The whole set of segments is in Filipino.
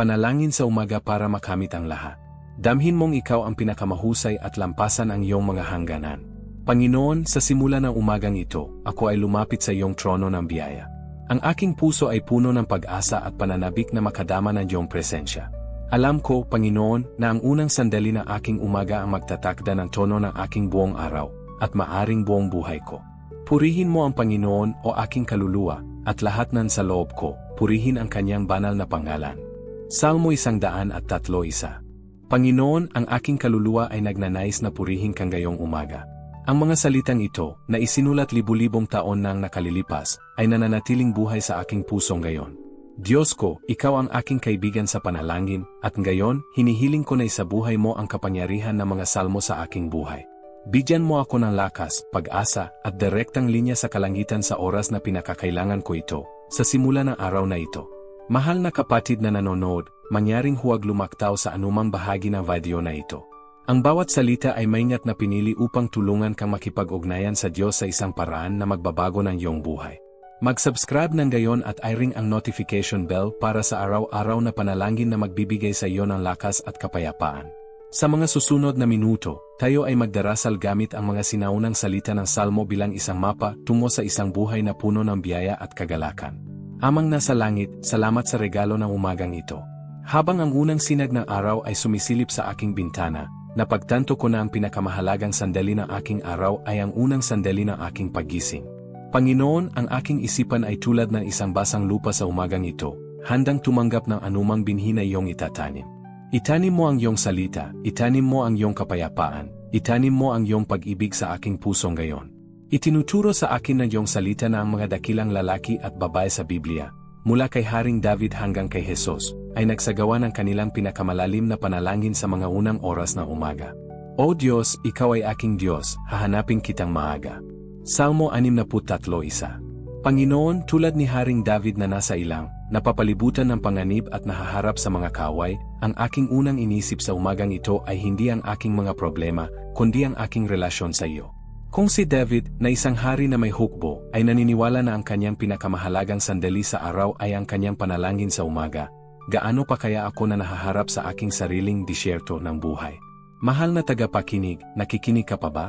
panalangin sa umaga para makamit ang lahat. Damhin mong ikaw ang pinakamahusay at lampasan ang iyong mga hangganan. Panginoon, sa simula ng umagang ito, ako ay lumapit sa iyong trono ng biyaya. Ang aking puso ay puno ng pag-asa at pananabik na makadama ng iyong presensya. Alam ko, Panginoon, na ang unang sandali ng aking umaga ang magtatakda ng tono ng aking buong araw, at maaring buong buhay ko. Purihin mo ang Panginoon o aking kaluluwa, at lahat ng sa loob ko, purihin ang kanyang banal na pangalan. Salmo isang daan at tatlo isa. Panginoon, ang aking kaluluwa ay nagnanais na purihin kang gayong umaga. Ang mga salitang ito, na isinulat libu-libong taon nang nakalilipas, ay nananatiling buhay sa aking pusong gayon. Diyos ko, ikaw ang aking kaibigan sa panalangin, at ngayon, hinihiling ko na isabuhay mo ang kapangyarihan ng mga salmo sa aking buhay. Bigyan mo ako ng lakas, pag-asa, at direktang linya sa kalangitan sa oras na pinakakailangan ko ito, sa simula ng araw na ito. Mahal na kapatid na nanonood, mangyaring huwag lumaktaw sa anumang bahagi ng video na ito. Ang bawat salita ay maingat na pinili upang tulungan kang makipag-ugnayan sa Diyos sa isang paraan na magbabago ng iyong buhay. Mag-subscribe ng gayon at i-ring ang notification bell para sa araw-araw na panalangin na magbibigay sa iyo ng lakas at kapayapaan. Sa mga susunod na minuto, tayo ay magdarasal gamit ang mga sinaunang salita ng Salmo bilang isang mapa tungo sa isang buhay na puno ng biyaya at kagalakan. Amang nasa langit, salamat sa regalo ng umagang ito. Habang ang unang sinag ng araw ay sumisilip sa aking bintana, napagtanto ko na ang pinakamahalagang sandali ng aking araw ay ang unang sandali ng aking paggising. Panginoon, ang aking isipan ay tulad ng isang basang lupa sa umagang ito, handang tumanggap ng anumang binhi na iyong itatanim. Itanim mo ang iyong salita, itanim mo ang iyong kapayapaan, itanim mo ang iyong pag-ibig sa aking pusong gayon. Itinuturo sa akin ng iyong salita na ang mga dakilang lalaki at babae sa Biblia, mula kay Haring David hanggang kay Jesus, ay nagsagawa ng kanilang pinakamalalim na panalangin sa mga unang oras ng umaga. O Diyos, Ikaw ay aking Diyos, hahanapin kitang maaga. Salmo 63.1 Panginoon, tulad ni Haring David na nasa ilang, napapalibutan ng panganib at nahaharap sa mga kaway, ang aking unang inisip sa umagang ito ay hindi ang aking mga problema, kundi ang aking relasyon sa iyo. Kung si David, na isang hari na may hukbo, ay naniniwala na ang kanyang pinakamahalagang sandali sa araw ay ang kanyang panalangin sa umaga, gaano pa kaya ako na nahaharap sa aking sariling disyerto ng buhay? Mahal na tagapakinig, nakikinig ka pa ba?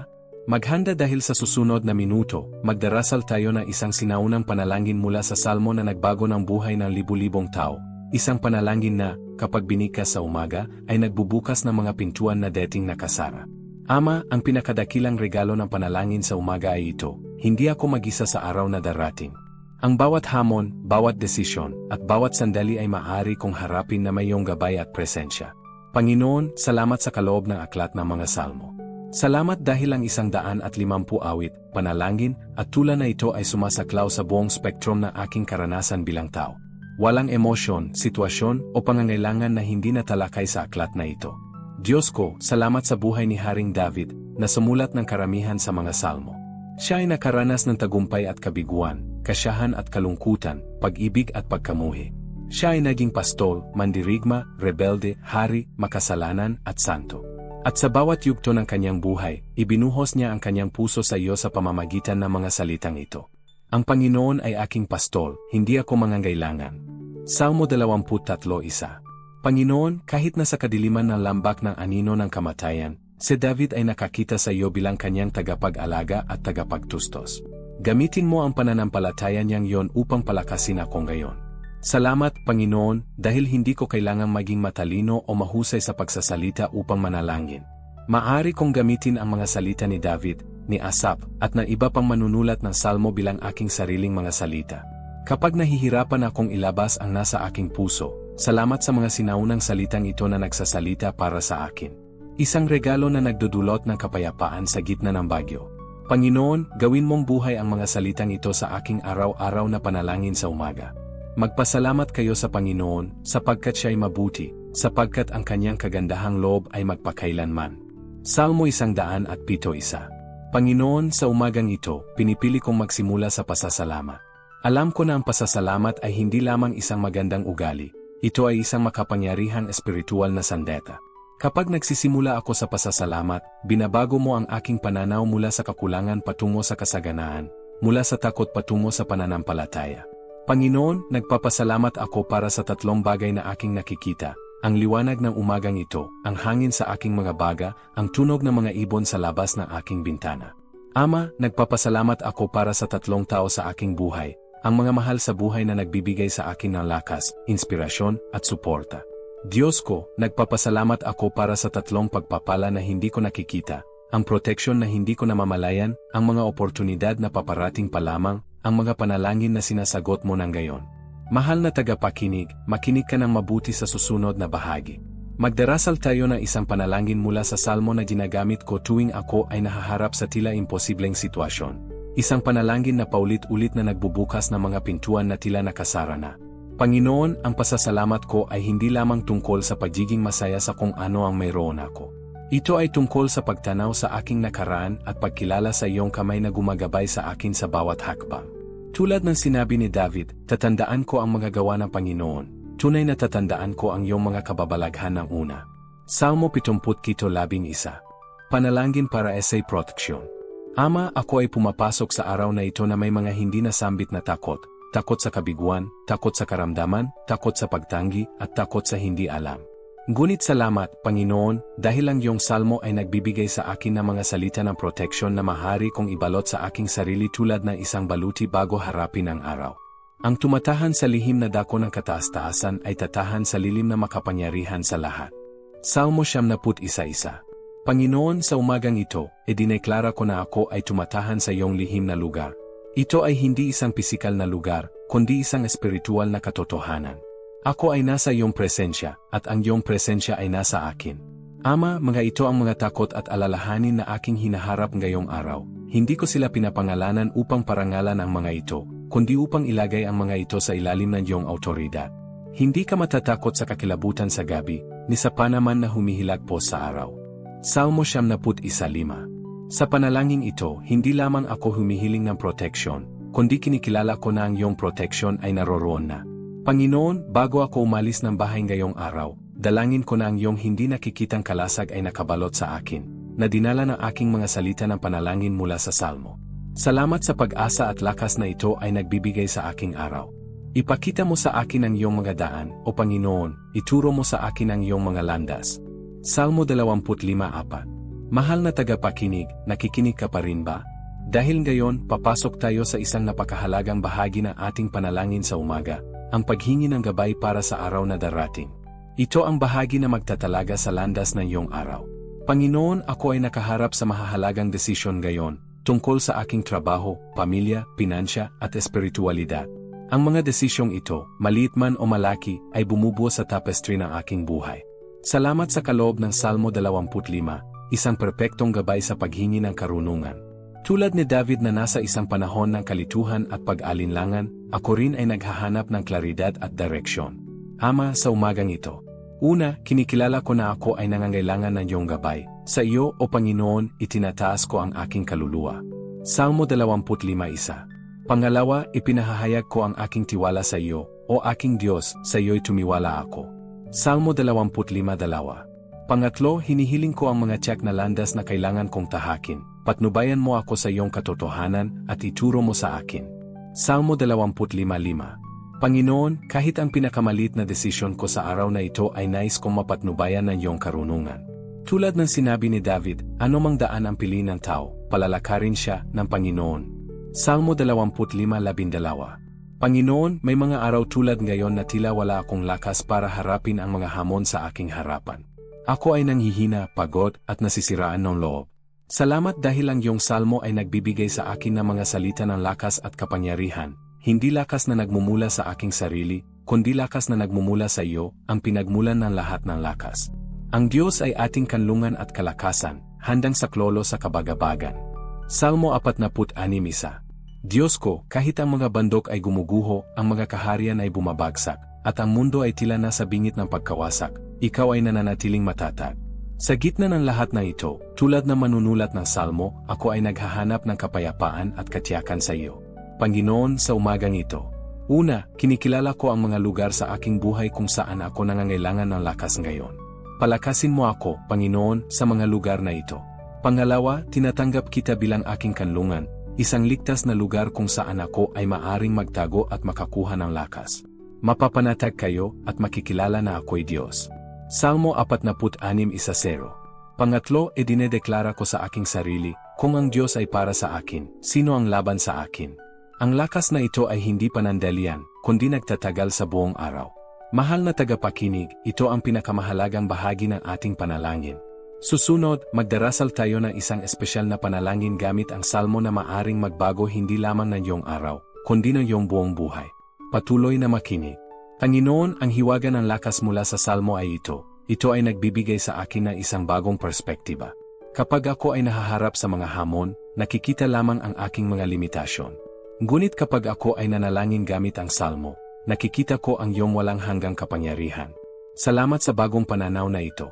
Maghanda dahil sa susunod na minuto, magdarasal tayo ng isang sinaunang panalangin mula sa salmo na nagbago ng buhay ng libu-libong tao. Isang panalangin na, kapag binikas sa umaga, ay nagbubukas ng mga pintuan na dating nakasara. Ama, ang pinakadakilang regalo ng panalangin sa umaga ay ito, hindi ako mag-isa sa araw na darating. Ang bawat hamon, bawat desisyon, at bawat sandali ay maaari kong harapin na may iyong gabay at presensya. Panginoon, salamat sa kaloob ng aklat ng mga salmo. Salamat dahil ang isang daan at limampu awit, panalangin, at tula na ito ay sumasaklaw sa buong spektrum ng aking karanasan bilang tao. Walang emosyon, sitwasyon, o pangangailangan na hindi natalakay sa aklat na ito. Diyos ko, salamat sa buhay ni Haring David, na sumulat ng karamihan sa mga salmo. Siya ay nakaranas ng tagumpay at kabiguan, kasyahan at kalungkutan, pag-ibig at pagkamuhi. Siya ay naging pastol, mandirigma, rebelde, hari, makasalanan, at santo. At sa bawat yugto ng kanyang buhay, ibinuhos niya ang kanyang puso sa iyo sa pamamagitan ng mga salitang ito. Ang Panginoon ay aking pastol, hindi ako mangangailangan. Salmo 23.1 Panginoon, kahit na sa kadiliman ng lambak ng anino ng kamatayan, si David ay nakakita sa iyo bilang kanyang tagapag-alaga at tagapagtustos. Gamitin mo ang pananampalataya niyang yon upang palakasin ako ngayon. Salamat, Panginoon, dahil hindi ko kailangang maging matalino o mahusay sa pagsasalita upang manalangin. Maari kong gamitin ang mga salita ni David, ni Asap, at ng iba pang manunulat ng salmo bilang aking sariling mga salita. Kapag nahihirapan akong ilabas ang nasa aking puso, salamat sa mga sinaunang salitang ito na nagsasalita para sa akin. Isang regalo na nagdudulot ng kapayapaan sa gitna ng bagyo. Panginoon, gawin mong buhay ang mga salitang ito sa aking araw-araw na panalangin sa umaga. Magpasalamat kayo sa Panginoon sapagkat siya'y mabuti, sapagkat ang kanyang kagandahang loob ay magpakailanman. Salmo isang daan at pito isa. Panginoon, sa umagang ito, pinipili kong magsimula sa pasasalamat. Alam ko na ang pasasalamat ay hindi lamang isang magandang ugali, ito ay isang makapangyarihang espiritual na sandeta. Kapag nagsisimula ako sa pasasalamat, binabago mo ang aking pananaw mula sa kakulangan patungo sa kasaganaan, mula sa takot patungo sa pananampalataya. Panginoon, nagpapasalamat ako para sa tatlong bagay na aking nakikita, ang liwanag ng umagang ito, ang hangin sa aking mga baga, ang tunog ng mga ibon sa labas ng aking bintana. Ama, nagpapasalamat ako para sa tatlong tao sa aking buhay, ang mga mahal sa buhay na nagbibigay sa akin ng lakas, inspirasyon, at suporta. Diyos ko, nagpapasalamat ako para sa tatlong pagpapala na hindi ko nakikita, ang proteksyon na hindi ko namamalayan, ang mga oportunidad na paparating pa lamang, ang mga panalangin na sinasagot mo ng gayon. Mahal na tagapakinig, makinig ka ng mabuti sa susunod na bahagi. Magdarasal tayo ng isang panalangin mula sa salmo na ginagamit ko tuwing ako ay nahaharap sa tila imposibleng sitwasyon. Isang panalangin na paulit-ulit na nagbubukas ng mga pintuan na tila nakasara na. Panginoon, ang pasasalamat ko ay hindi lamang tungkol sa pagiging masaya sa kung ano ang mayroon ako. Ito ay tungkol sa pagtanaw sa aking nakaraan at pagkilala sa iyong kamay na gumagabay sa akin sa bawat hakbang. Tulad ng sinabi ni David, tatandaan ko ang mga gawa ng Panginoon, tunay na tatandaan ko ang iyong mga kababalaghan ng una. Salmo 77.11 Panalangin para essay protection Ama, ako ay pumapasok sa araw na ito na may mga hindi nasambit na takot, takot sa kabiguan, takot sa karamdaman, takot sa pagtanggi, at takot sa hindi alam. Ngunit salamat, Panginoon, dahil ang iyong salmo ay nagbibigay sa akin ng mga salita ng proteksyon na mahari kong ibalot sa aking sarili tulad ng isang baluti bago harapin ang araw. Ang tumatahan sa lihim na dako ng kataas-taasan ay tatahan sa lilim na makapangyarihan sa lahat. Salmo siyam na put isa-isa. Panginoon, sa umagang ito, edineklara ko na ako ay tumatahan sa iyong lihim na lugar. Ito ay hindi isang pisikal na lugar, kundi isang espiritual na katotohanan. Ako ay nasa iyong presensya, at ang iyong presensya ay nasa akin. Ama, mga ito ang mga takot at alalahanin na aking hinaharap ngayong araw. Hindi ko sila pinapangalanan upang parangalan ang mga ito, kundi upang ilagay ang mga ito sa ilalim ng iyong autoridad. Hindi ka matatakot sa kakilabutan sa gabi, ni sa panaman na humihilag po sa araw. Salmo siyam na put isa lima. Sa panalangin ito, hindi lamang ako humihiling ng protection, kundi kinikilala ko na ang iyong protection ay naroroon na. Panginoon, bago ako umalis ng bahay ngayong araw, dalangin ko na ang iyong hindi nakikitang kalasag ay nakabalot sa akin, na dinala ng aking mga salita ng panalangin mula sa salmo. Salamat sa pag-asa at lakas na ito ay nagbibigay sa aking araw. Ipakita mo sa akin ang iyong mga daan, o Panginoon, ituro mo sa akin ang iyong mga landas. Salmo 25.4 Mahal na tagapakinig, nakikinig ka pa rin ba? Dahil ngayon, papasok tayo sa isang napakahalagang bahagi ng ating panalangin sa umaga, ang paghingi ng gabay para sa araw na darating. Ito ang bahagi na magtatalaga sa landas ng iyong araw. Panginoon, ako ay nakaharap sa mahahalagang desisyon ngayon, tungkol sa aking trabaho, pamilya, pinansya, at espiritualidad. Ang mga desisyong ito, maliit man o malaki, ay bumubuo sa tapestry ng aking buhay. Salamat sa kaloob ng Salmo 25, isang perpektong gabay sa paghingi ng karunungan. Tulad ni David na nasa isang panahon ng kalituhan at pag-alinlangan, ako rin ay naghahanap ng klaridad at direksyon. Ama, sa umagang ito. Una, kinikilala ko na ako ay nangangailangan ng iyong gabay. Sa iyo, O Panginoon, itinataas ko ang aking kaluluwa. Salmo 25.1 Pangalawa, ipinahahayag ko ang aking tiwala sa iyo, O aking Diyos, sa iyo'y tumiwala ako. Salmo 25.2 Pangatlo, hinihiling ko ang mga tiyak na landas na kailangan kong tahakin, patnubayan mo ako sa iyong katotohanan at ituro mo sa akin. Salmo 25.5 Panginoon, kahit ang pinakamalit na desisyon ko sa araw na ito ay nais kong mapatnubayan ng iyong karunungan. Tulad ng sinabi ni David, anumang daan ang pili ng tao, palalakarin siya ng Panginoon. Salmo 25.12 Panginoon, may mga araw tulad ngayon na tila wala akong lakas para harapin ang mga hamon sa aking harapan. Ako ay nanghihina, pagod, at nasisiraan ng loob. Salamat dahil ang iyong salmo ay nagbibigay sa akin ng mga salita ng lakas at kapangyarihan, hindi lakas na nagmumula sa aking sarili, kundi lakas na nagmumula sa iyo, ang pinagmulan ng lahat ng lakas. Ang Diyos ay ating kanlungan at kalakasan, handang saklolo sa kabagabagan. Salmo 46 isa. Diyos ko, kahit ang mga bandok ay gumuguho, ang mga kaharian ay bumabagsak, at ang mundo ay tila nasa bingit ng pagkawasak, ikaw ay nananatiling matatag. Sa gitna ng lahat na ito, tulad ng manunulat ng salmo, ako ay naghahanap ng kapayapaan at katiyakan sa iyo. Panginoon, sa umagang ito. Una, kinikilala ko ang mga lugar sa aking buhay kung saan ako nangangailangan ng lakas ngayon. Palakasin mo ako, Panginoon, sa mga lugar na ito. Pangalawa, tinatanggap kita bilang aking kanlungan, isang ligtas na lugar kung saan ako ay maaring magtago at makakuha ng lakas. Mapapanatag kayo at makikilala na ako'y Diyos. Salmo 46 isa zero. Pangatlo, e dinedeklara ko sa aking sarili, kung ang Diyos ay para sa akin, sino ang laban sa akin? Ang lakas na ito ay hindi panandalian, kundi nagtatagal sa buong araw. Mahal na tagapakinig, ito ang pinakamahalagang bahagi ng ating panalangin. Susunod, magdarasal tayo ng isang espesyal na panalangin gamit ang salmo na maaring magbago hindi lamang ng iyong araw, kundi ng iyong buong buhay. Patuloy na makinig. Panginoon, ang hiwaga ng lakas mula sa salmo ay ito. Ito ay nagbibigay sa akin ng isang bagong perspektiba. Kapag ako ay nahaharap sa mga hamon, nakikita lamang ang aking mga limitasyon. Ngunit kapag ako ay nanalangin gamit ang salmo, nakikita ko ang iyong walang hanggang kapangyarihan. Salamat sa bagong pananaw na ito.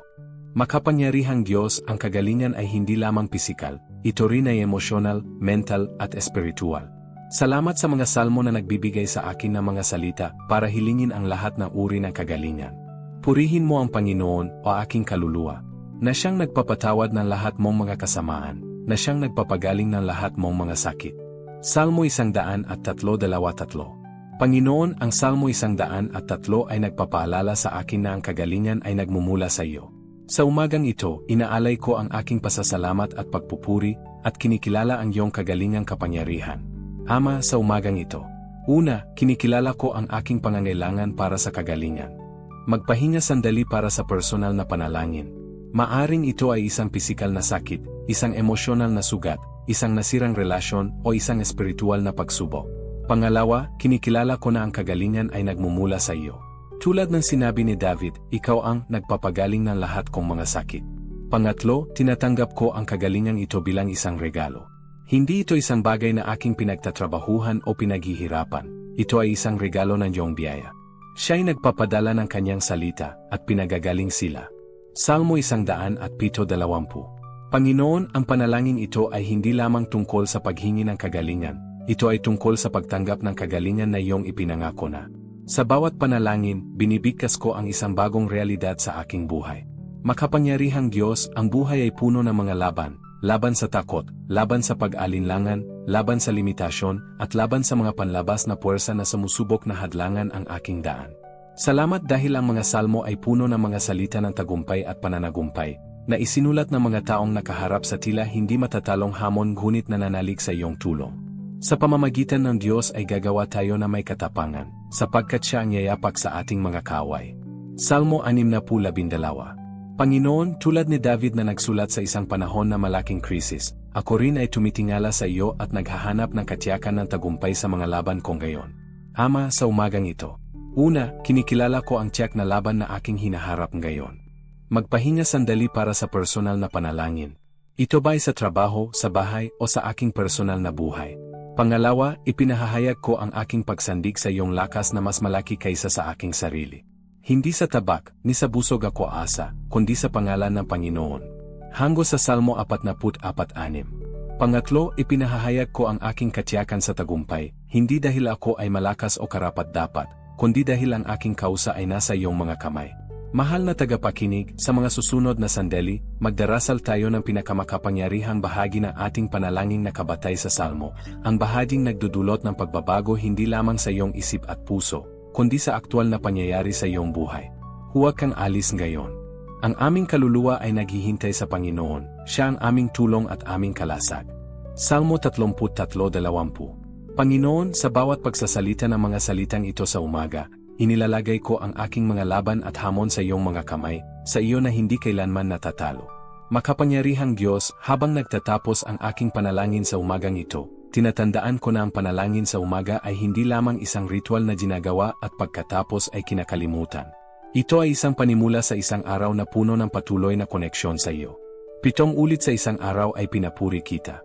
Makapangyarihang Diyos ang kagalingan ay hindi lamang pisikal, ito rin ay emosyonal, mental at espiritual. Salamat sa mga salmo na nagbibigay sa akin ng mga salita para hilingin ang lahat ng uri ng kagalingan. Purihin mo ang Panginoon o aking kaluluwa, na siyang nagpapatawad ng lahat mong mga kasamaan, na siyang nagpapagaling ng lahat mong mga sakit. Salmo isang daan at. Panginoon, ang Salmo isang daan at tatlo ay nagpapaalala sa akin na ang kagalingan ay nagmumula sa iyo. Sa umagang ito, inaalay ko ang aking pasasalamat at pagpupuri, at kinikilala ang iyong kagalingang kapangyarihan. Ama, sa umagang ito. Una, kinikilala ko ang aking pangangailangan para sa kagalingan. Magpahinga sandali para sa personal na panalangin. Maaring ito ay isang pisikal na sakit, isang emosyonal na sugat, isang nasirang relasyon o isang espiritual na pagsubok. Pangalawa, kinikilala ko na ang kagalingan ay nagmumula sa iyo. Tulad ng sinabi ni David, ikaw ang nagpapagaling ng lahat kong mga sakit. Pangatlo, tinatanggap ko ang kagalingan ito bilang isang regalo. Hindi ito isang bagay na aking pinagtatrabahuhan o pinaghihirapan. Ito ay isang regalo ng iyong biyaya. Siya ay nagpapadala ng kanyang salita at pinagagaling sila. Salmo isang daan at pito dalawampu. Panginoon, ang panalangin ito ay hindi lamang tungkol sa paghingi ng kagalingan, ito ay tungkol sa pagtanggap ng kagalingan na iyong ipinangako na. Sa bawat panalangin, binibigkas ko ang isang bagong realidad sa aking buhay. Makapangyarihang Diyos, ang buhay ay puno ng mga laban, laban sa takot, laban sa pag-alinlangan, laban sa limitasyon, at laban sa mga panlabas na puwersa na sumusubok na hadlangan ang aking daan. Salamat dahil ang mga salmo ay puno ng mga salita ng tagumpay at pananagumpay, na isinulat ng mga taong nakaharap sa tila hindi matatalong hamon ngunit nananalig sa iyong tulong. Sa pamamagitan ng Diyos ay gagawa tayo na may katapangan, sapagkat siya ang yayapak sa ating mga kaway. Salmo 6.12 Panginoon, tulad ni David na nagsulat sa isang panahon na malaking krisis, ako rin ay tumitingala sa iyo at naghahanap ng katiyakan ng tagumpay sa mga laban kong gayon. Ama, sa umagang ito. Una, kinikilala ko ang tiyak na laban na aking hinaharap ngayon. Magpahinga sandali para sa personal na panalangin. Ito ba ay sa trabaho, sa bahay, o sa aking personal na buhay? Pangalawa, ipinahahayag ko ang aking pagsandig sa iyong lakas na mas malaki kaysa sa aking sarili. Hindi sa tabak, ni sa busog ako asa, kundi sa pangalan ng Panginoon. Hanggo sa Salmo 44.6. Pangatlo, ipinahahayag ko ang aking katiyakan sa tagumpay, hindi dahil ako ay malakas o karapat-dapat, kundi dahil ang aking kausa ay nasa iyong mga kamay. Mahal na tagapakinig, sa mga susunod na sandali, magdarasal tayo ng pinakamakapangyarihang bahagi ng ating panalangin na kabatay sa Salmo, ang bahaging nagdudulot ng pagbabago hindi lamang sa iyong isip at puso, kundi sa aktwal na pangyayari sa iyong buhay. Huwag kang alis ngayon. Ang aming kaluluwa ay naghihintay sa Panginoon, siya ang aming tulong at aming kalasag. Salmo 33.20 Panginoon, sa bawat pagsasalita ng mga salitang ito sa umaga, inilalagay ko ang aking mga laban at hamon sa iyong mga kamay, sa iyo na hindi kailanman natatalo. Makapangyarihang Diyos, habang nagtatapos ang aking panalangin sa umagang ito, tinatandaan ko na ang panalangin sa umaga ay hindi lamang isang ritual na ginagawa at pagkatapos ay kinakalimutan. Ito ay isang panimula sa isang araw na puno ng patuloy na koneksyon sa iyo. Pitong ulit sa isang araw ay pinapuri kita.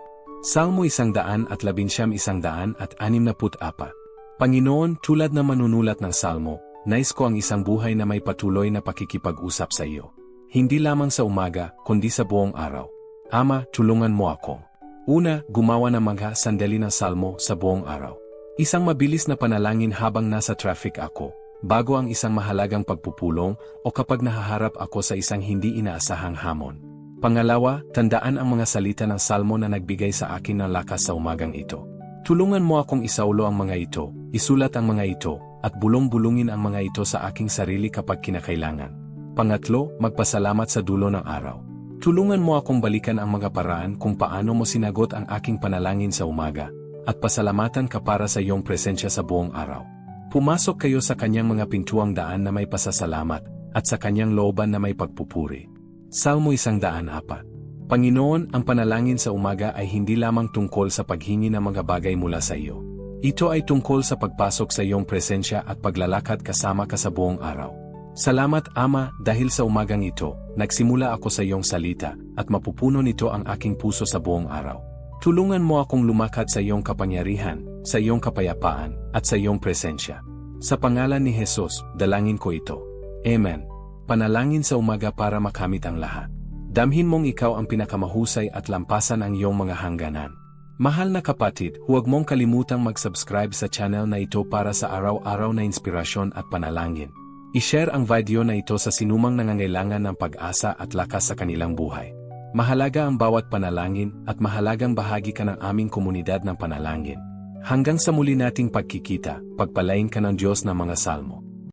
Salmo isang daan at labinsyam isang daan at anim na put apa. Panginoon, tulad na manunulat ng salmo, nais ko ang isang buhay na may patuloy na pakikipag-usap sa iyo. Hindi lamang sa umaga, kundi sa buong araw. Ama, tulungan mo ako. Una, gumawa ng mga sandali ng salmo sa buong araw. Isang mabilis na panalangin habang nasa traffic ako, bago ang isang mahalagang pagpupulong o kapag nahaharap ako sa isang hindi inaasahang hamon. Pangalawa, tandaan ang mga salita ng salmo na nagbigay sa akin ng lakas sa umagang ito. Tulungan mo akong isaulo ang mga ito, isulat ang mga ito, at bulong-bulungin ang mga ito sa aking sarili kapag kinakailangan. Pangatlo, magpasalamat sa dulo ng araw. Tulungan mo akong balikan ang mga paraan kung paano mo sinagot ang aking panalangin sa umaga, at pasalamatan ka para sa iyong presensya sa buong araw. Pumasok kayo sa kanyang mga pintuang daan na may pasasalamat, at sa kanyang looban na may pagpupuri. Salmo 104 Panginoon, ang panalangin sa umaga ay hindi lamang tungkol sa paghingi ng mga bagay mula sa iyo. Ito ay tungkol sa pagpasok sa iyong presensya at paglalakad kasama ka sa buong araw. Salamat Ama dahil sa umagang ito, nagsimula ako sa iyong salita, at mapupuno nito ang aking puso sa buong araw. Tulungan mo akong lumakad sa iyong kapangyarihan, sa iyong kapayapaan, at sa iyong presensya. Sa pangalan ni Jesus, dalangin ko ito. Amen. Panalangin sa umaga para makamit ang lahat. Damhin mong ikaw ang pinakamahusay at lampasan ang iyong mga hangganan. Mahal na kapatid, huwag mong kalimutang mag-subscribe sa channel na ito para sa araw-araw na inspirasyon at panalangin. I-share ang video na ito sa sinumang nangangailangan ng pag-asa at lakas sa kanilang buhay. Mahalaga ang bawat panalangin at mahalagang bahagi ka ng aming komunidad ng panalangin. Hanggang sa muli nating pagkikita, pagpalain ka ng Diyos ng mga salmo.